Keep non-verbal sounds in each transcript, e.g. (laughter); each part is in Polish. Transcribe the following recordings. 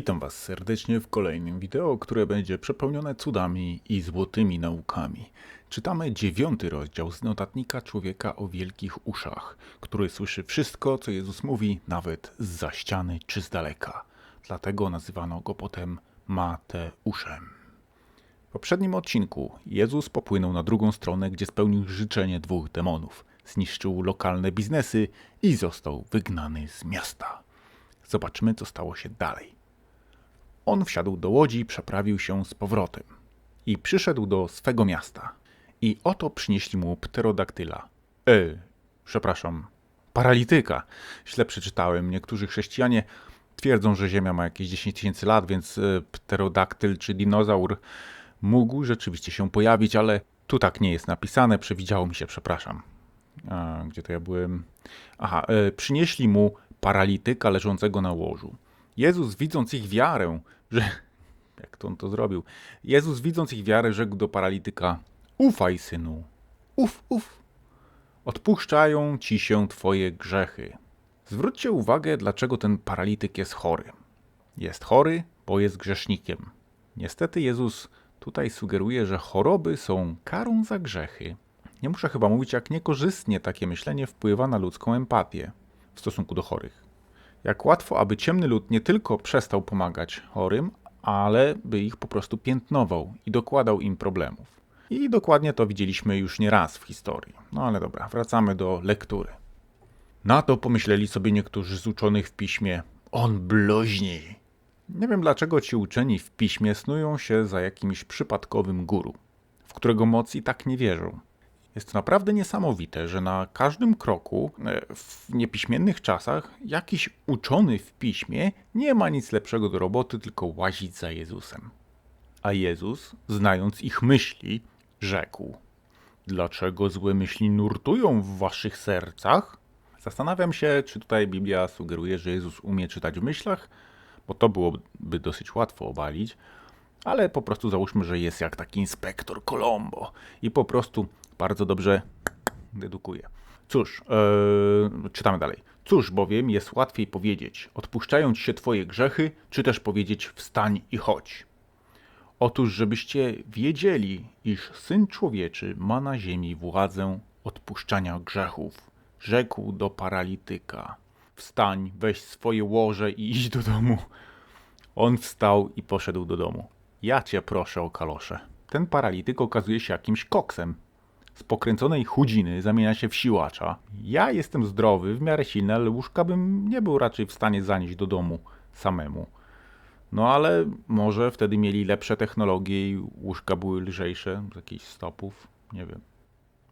Witam Was serdecznie w kolejnym wideo, które będzie przepełnione cudami i złotymi naukami. Czytamy dziewiąty rozdział z notatnika człowieka o wielkich uszach, który słyszy wszystko, co Jezus mówi, nawet z ściany czy z daleka. Dlatego nazywano go potem Mateuszem. W poprzednim odcinku Jezus popłynął na drugą stronę, gdzie spełnił życzenie dwóch demonów. Zniszczył lokalne biznesy i został wygnany z miasta. Zobaczmy, co stało się dalej. On wsiadł do łodzi, przeprawił się z powrotem i przyszedł do swego miasta. I oto przynieśli mu pterodaktyla. E, przepraszam, paralityka. Źle przeczytałem. Niektórzy chrześcijanie twierdzą, że Ziemia ma jakieś 10 tysięcy lat, więc e, pterodaktyl czy dinozaur mógł rzeczywiście się pojawić, ale tu tak nie jest napisane. Przewidziało mi się, przepraszam. A, gdzie to ja byłem? Aha, e, przynieśli mu paralityka leżącego na łożu. Jezus, widząc ich wiarę, że. (laughs) Jak to on to zrobił? Jezus, widząc ich wiarę, rzekł do paralityka: Ufaj, synu. Uf, uf. Odpuszczają ci się twoje grzechy. Zwróćcie uwagę, dlaczego ten paralityk jest chory. Jest chory, bo jest grzesznikiem. Niestety Jezus tutaj sugeruje, że choroby są karą za grzechy. Nie muszę chyba mówić, jak niekorzystnie takie myślenie wpływa na ludzką empatię w stosunku do chorych. Jak łatwo, aby ciemny lud nie tylko przestał pomagać chorym, ale by ich po prostu piętnował i dokładał im problemów. I dokładnie to widzieliśmy już nie raz w historii. No ale dobra, wracamy do lektury. Na to pomyśleli sobie niektórzy z uczonych w piśmie: On bluźni. Nie wiem dlaczego ci uczeni w piśmie snują się za jakimś przypadkowym guru, w którego moc i tak nie wierzą. Jest to naprawdę niesamowite, że na każdym kroku e, w niepiśmiennych czasach jakiś uczony w piśmie nie ma nic lepszego do roboty, tylko łazić za Jezusem. A Jezus, znając ich myśli, rzekł: Dlaczego złe myśli nurtują w waszych sercach? Zastanawiam się, czy tutaj Biblia sugeruje, że Jezus umie czytać w myślach, bo to byłoby dosyć łatwo obalić, ale po prostu załóżmy, że jest jak taki inspektor Colombo i po prostu bardzo dobrze dedukuje. Cóż, yy, czytamy dalej. Cóż bowiem jest łatwiej powiedzieć, odpuszczają ci się twoje grzechy, czy też powiedzieć wstań i chodź. Otóż, żebyście wiedzieli, iż Syn Człowieczy ma na ziemi władzę odpuszczania grzechów, rzekł do paralityka. Wstań, weź swoje łoże i idź do domu. On wstał i poszedł do domu. Ja cię proszę o kalosze. Ten paralityk okazuje się jakimś koksem. Z pokręconej chudziny zamienia się w siłacza. Ja jestem zdrowy, w miarę silny, ale łóżka bym nie był raczej w stanie zanieść do domu samemu. No ale może wtedy mieli lepsze technologie i łóżka były lżejsze z jakichś stopów, nie wiem.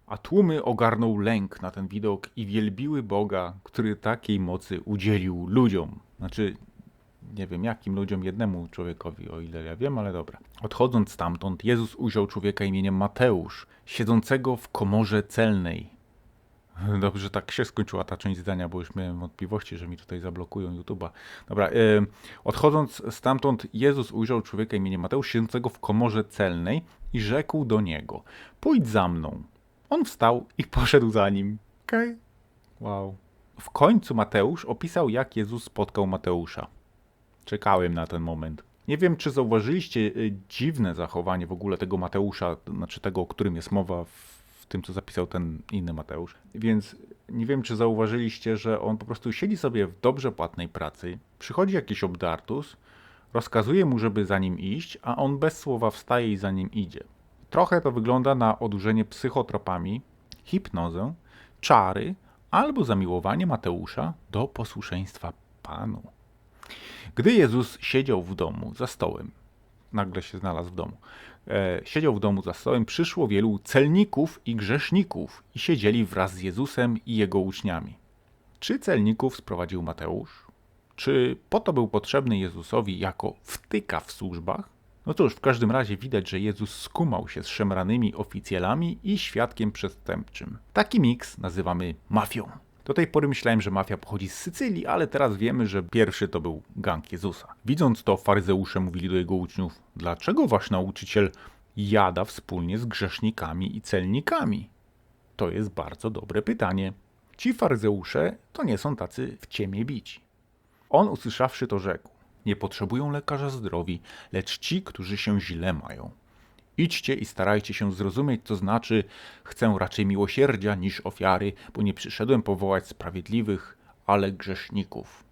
A tłumy ogarnął lęk na ten widok i wielbiły Boga, który takiej mocy udzielił ludziom. Znaczy, nie wiem jakim ludziom, jednemu człowiekowi, o ile ja wiem, ale dobra. Odchodząc stamtąd, Jezus ujrzał człowieka imieniem Mateusz, siedzącego w komorze celnej. (laughs) Dobrze, tak się skończyła ta część zdania, bo już miałem wątpliwości, że mi tutaj zablokują YouTube'a. Dobra, yy, odchodząc stamtąd, Jezus ujrzał człowieka imieniem Mateusz, siedzącego w komorze celnej i rzekł do niego: Pójdź za mną. On wstał i (laughs) poszedł za nim. Okej. Okay. Wow. W końcu Mateusz opisał, jak Jezus spotkał Mateusza. Czekałem na ten moment. Nie wiem, czy zauważyliście y, dziwne zachowanie w ogóle tego Mateusza, znaczy tego, o którym jest mowa w tym, co zapisał ten inny Mateusz. Więc nie wiem, czy zauważyliście, że on po prostu siedzi sobie w dobrze płatnej pracy, przychodzi jakiś obdartus, rozkazuje mu, żeby za nim iść, a on bez słowa wstaje i za nim idzie. Trochę to wygląda na odurzenie psychotropami, hipnozę, czary albo zamiłowanie Mateusza do posłuszeństwa Panu. Gdy Jezus siedział w domu za stołem, nagle się znalazł w domu, e, siedział w domu za stołem, przyszło wielu celników i grzeszników i siedzieli wraz z Jezusem i jego uczniami. Czy celników sprowadził Mateusz? Czy po to był potrzebny Jezusowi jako wtyka w służbach? No cóż, w każdym razie widać, że Jezus skumał się z szemranymi oficjalami i świadkiem przestępczym. Taki miks nazywamy mafią. Do tej pory myślałem, że mafia pochodzi z Sycylii, ale teraz wiemy, że pierwszy to był gang Jezusa. Widząc to, faryzeusze mówili do jego uczniów: Dlaczego wasz nauczyciel jada wspólnie z grzesznikami i celnikami? To jest bardzo dobre pytanie. Ci faryzeusze to nie są tacy w ciemię bici. On usłyszawszy to rzekł: nie potrzebują lekarza zdrowi, lecz ci, którzy się źle mają. Idźcie i starajcie się zrozumieć, co znaczy chcę raczej miłosierdzia niż ofiary, bo nie przyszedłem powołać sprawiedliwych, ale grzeszników.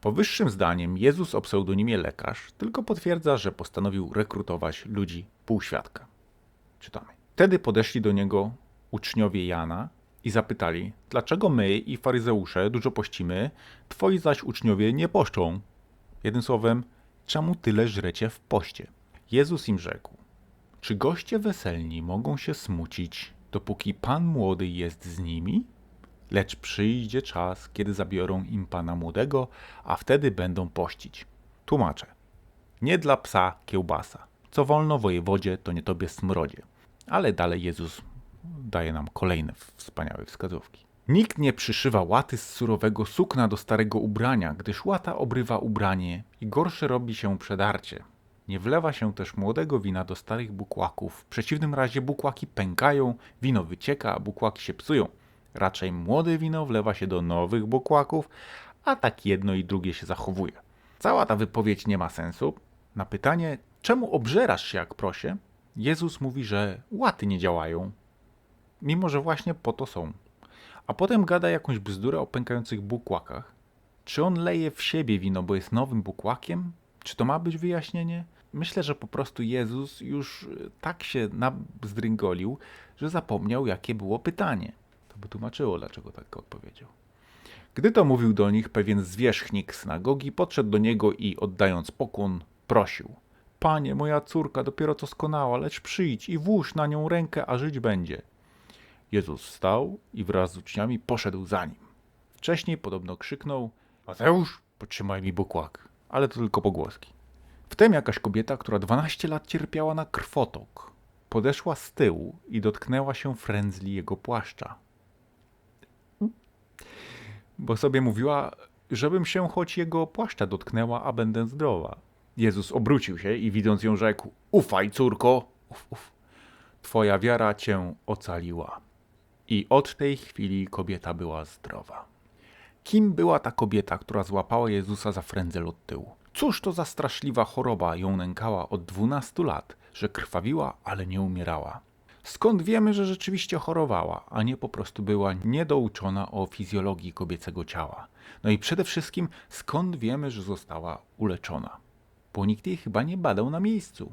Powyższym zdaniem Jezus o pseudonimie lekarz tylko potwierdza, że postanowił rekrutować ludzi półświadka. Czytamy. Wtedy podeszli do niego uczniowie Jana i zapytali, dlaczego my i faryzeusze dużo pościmy, twoi zaś uczniowie nie poszczą. Jednym słowem, czemu tyle żrecie w poście? Jezus im rzekł, czy goście weselni mogą się smucić, dopóki pan młody jest z nimi? Lecz przyjdzie czas, kiedy zabiorą im pana młodego, a wtedy będą pościć. Tłumaczę. Nie dla psa kiełbasa. Co wolno wojewodzie, to nie tobie smrodzie. Ale dalej Jezus daje nam kolejne wspaniałe wskazówki. Nikt nie przyszywa łaty z surowego sukna do starego ubrania, gdyż łata obrywa ubranie i gorsze robi się przedarcie. Nie wlewa się też młodego wina do starych bukłaków, w przeciwnym razie bukłaki pękają, wino wycieka, a bukłaki się psują. Raczej młode wino wlewa się do nowych bukłaków, a tak jedno i drugie się zachowuje. Cała ta wypowiedź nie ma sensu. Na pytanie, czemu obżerasz się jak prosie, Jezus mówi, że łaty nie działają, mimo że właśnie po to są. A potem gada jakąś bzdurę o pękających bukłakach. Czy on leje w siebie wino, bo jest nowym bukłakiem? Czy to ma być wyjaśnienie? Myślę, że po prostu Jezus już tak się nabzdryngolił, że zapomniał, jakie było pytanie. To by tłumaczyło, dlaczego tak odpowiedział. Gdy to mówił do nich, pewien zwierzchnik synagogi podszedł do niego i oddając pokłon, prosił: Panie, moja córka dopiero co skonała, lecz przyjdź i włóż na nią rękę, a żyć będzie. Jezus wstał i wraz z uczniami poszedł za nim. Wcześniej podobno krzyknął: Mateusz, potrzymaj mi bukłak, ale to tylko pogłoski. Wtem jakaś kobieta, która 12 lat cierpiała na krwotok, podeszła z tyłu i dotknęła się frędzli jego płaszcza. Bo sobie mówiła, żebym się choć jego płaszcza dotknęła, a będę zdrowa. Jezus obrócił się i widząc ją rzekł: Ufaj, córko, uf, uf. Twoja wiara cię ocaliła. I od tej chwili kobieta była zdrowa. Kim była ta kobieta, która złapała Jezusa za frędzel od tyłu? Cóż to za straszliwa choroba ją nękała od dwunastu lat, że krwawiła, ale nie umierała? Skąd wiemy, że rzeczywiście chorowała, a nie po prostu była niedouczona o fizjologii kobiecego ciała? No i przede wszystkim, skąd wiemy, że została uleczona? Bo nikt jej chyba nie badał na miejscu.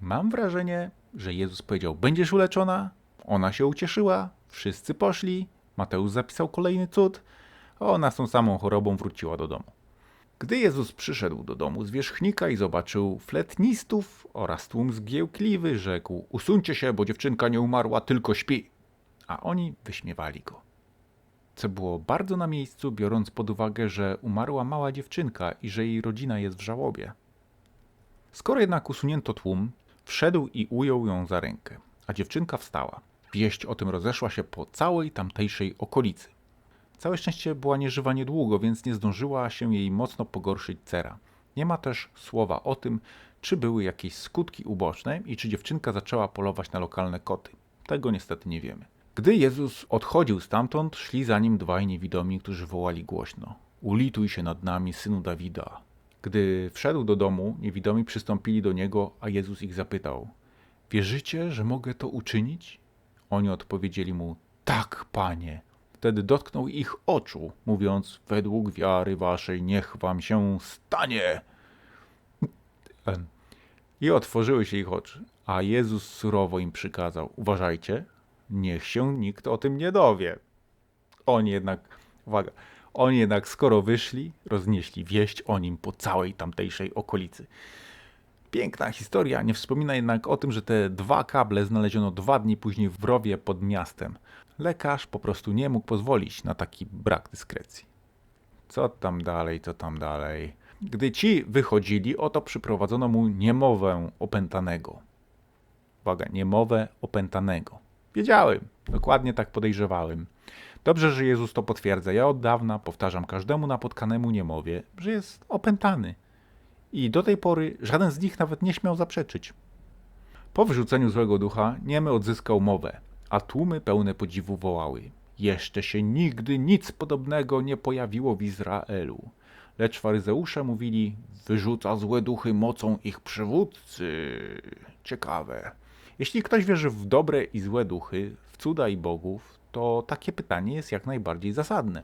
Mam wrażenie, że Jezus powiedział: Będziesz uleczona? Ona się ucieszyła, wszyscy poszli. Mateusz zapisał kolejny cud, a ona z tą samą chorobą wróciła do domu. Gdy Jezus przyszedł do domu zwierzchnika i zobaczył fletnistów oraz tłum zgiełkliwy, rzekł: Usuńcie się, bo dziewczynka nie umarła, tylko śpi. A oni wyśmiewali go. Co było bardzo na miejscu, biorąc pod uwagę, że umarła mała dziewczynka i że jej rodzina jest w żałobie. Skoro jednak usunięto tłum, wszedł i ujął ją za rękę, a dziewczynka wstała. Wieść o tym rozeszła się po całej tamtejszej okolicy. Całe szczęście była nieżywa niedługo, więc nie zdążyła się jej mocno pogorszyć cera. Nie ma też słowa o tym, czy były jakieś skutki uboczne i czy dziewczynka zaczęła polować na lokalne koty. Tego niestety nie wiemy. Gdy Jezus odchodził stamtąd, szli za nim dwaj niewidomi, którzy wołali głośno: Ulituj się nad nami, synu Dawida. Gdy wszedł do domu, niewidomi przystąpili do niego, a Jezus ich zapytał: Wierzycie, że mogę to uczynić? Oni odpowiedzieli mu: Tak, panie. Wtedy dotknął ich oczu, mówiąc: Według wiary waszej niech wam się stanie. I otworzyły się ich oczy, a Jezus surowo im przykazał: Uważajcie, niech się nikt o tym nie dowie. Oni jednak, uwaga, oni jednak skoro wyszli, roznieśli wieść o nim po całej tamtejszej okolicy. Piękna historia, nie wspomina jednak o tym, że te dwa kable znaleziono dwa dni później w rowie pod miastem. Lekarz po prostu nie mógł pozwolić na taki brak dyskrecji. Co tam dalej, co tam dalej? Gdy ci wychodzili, oto przyprowadzono mu niemowę opętanego. Uwaga, niemowę opętanego. Wiedziałem, dokładnie tak podejrzewałem. Dobrze, że Jezus to potwierdza. Ja od dawna powtarzam każdemu napotkanemu niemowie, że jest opętany. I do tej pory żaden z nich nawet nie śmiał zaprzeczyć. Po wyrzuceniu złego ducha niemy odzyskał mowę, a tłumy pełne podziwu wołały. Jeszcze się nigdy nic podobnego nie pojawiło w Izraelu. Lecz faryzeusze mówili, wyrzuca złe duchy mocą ich przywódcy. Ciekawe. Jeśli ktoś wierzy w dobre i złe duchy, w cuda i bogów, to takie pytanie jest jak najbardziej zasadne.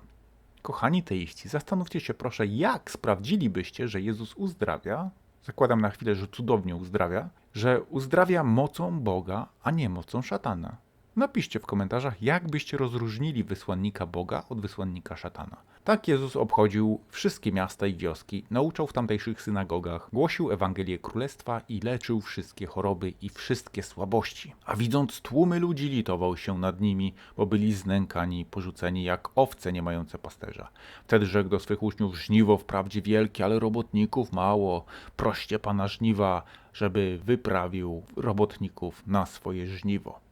Kochani teiści, zastanówcie się proszę, jak sprawdzilibyście, że Jezus uzdrawia, zakładam na chwilę, że cudownie uzdrawia, że uzdrawia mocą Boga, a nie mocą szatana. Napiszcie w komentarzach, jak byście rozróżnili wysłannika Boga od wysłannika szatana. Tak Jezus obchodził wszystkie miasta i wioski, nauczał w tamtejszych synagogach, głosił Ewangelię Królestwa i leczył wszystkie choroby i wszystkie słabości. A widząc tłumy ludzi, litował się nad nimi, bo byli znękani, porzuceni jak owce nie mające pasterza. Wtedy rzekł do swych uczniów, żniwo wprawdzie wielkie, ale robotników mało. Proście Pana żniwa, żeby wyprawił robotników na swoje żniwo.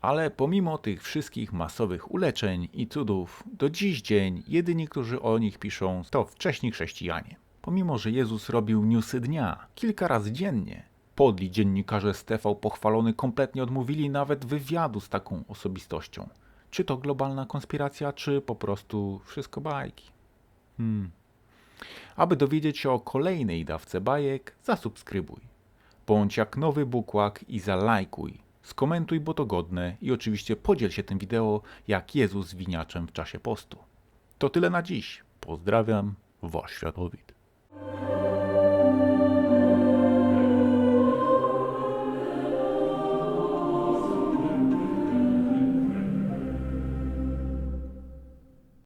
Ale pomimo tych wszystkich masowych uleczeń i cudów, do dziś dzień jedyni, którzy o nich piszą, to wcześni chrześcijanie. Pomimo, że Jezus robił newsy dnia, kilka razy dziennie, podli dziennikarze z TV pochwalony kompletnie odmówili nawet wywiadu z taką osobistością. Czy to globalna konspiracja, czy po prostu wszystko bajki. Hmm. Aby dowiedzieć się o kolejnej dawce bajek, zasubskrybuj. Bądź jak nowy bukłak i zalajkuj. Skomentuj, bo to godne i oczywiście podziel się tym wideo jak Jezus winiaczem w czasie postu. To tyle na dziś. Pozdrawiam, Wasz Światowid.